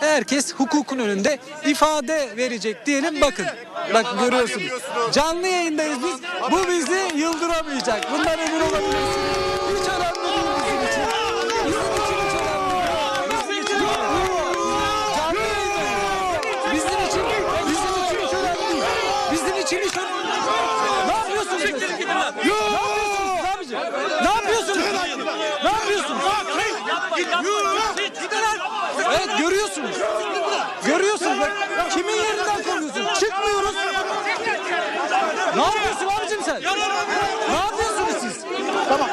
Herkes hukukun önünde ifade verecek diyelim. Bakın. Bak görüyorsunuz. Canlı yayındayız biz. Bu bizi yıldıramayacak. Bundan emin olabilirsiniz. Bizim için. Bizim için hiç önemli değil. Bizim için Canlı yayındayız. Ne yapıyorsunuz abicim? Ne yapıyorsunuz? Ne yapıyorsunuz? Evet görüyorsunuz. Görüyorsunuz. Bak, kimin yerinden koruyorsun? Çıkmıyoruz. Ne yapıyorsun Ne yapıyorsunuz siz? Tamam.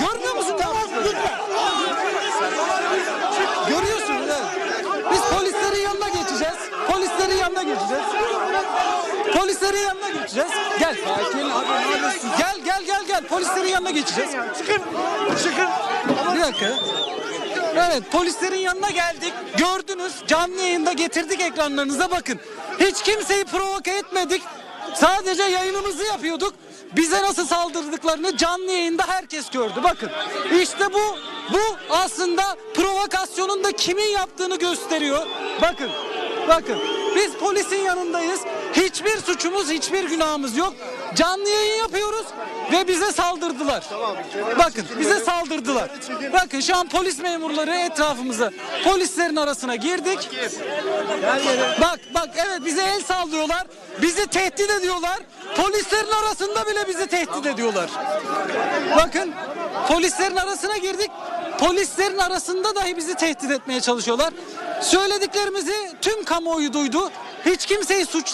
Görmüyor musun? Tamam. Görüyorsunuz evet. Biz polislerin yanına geçeceğiz. Polislerin yanına geçeceğiz. Polislerin yanına geçeceğiz. Gel. Gel gel gel gel. Polislerin yanına geçeceğiz. Çıkın. Çıkın. Bir dakika. Evet polislerin yanına geldik. Gördünüz canlı yayında getirdik ekranlarınıza bakın. Hiç kimseyi provoke etmedik. Sadece yayınımızı yapıyorduk. Bize nasıl saldırdıklarını canlı yayında herkes gördü. Bakın işte bu bu aslında provokasyonun da kimin yaptığını gösteriyor. Bakın bakın biz polisin yanındayız. Hiçbir suçumuz hiçbir günahımız yok. Canlı yayın yapıyoruz ve bize saldırdılar. Bakın bize saldırdılar. Bakın şu an polis memurları etrafımıza polislerin arasına girdik. Bak bak evet bize el sallıyorlar. Bizi tehdit ediyorlar. Polislerin arasında bile bizi tehdit ediyorlar. Bakın polislerin arasına girdik. Polislerin arasında dahi bizi tehdit etmeye çalışıyorlar. Söylediklerimizi tüm kamuoyu duydu. Hiç kimseyi suçla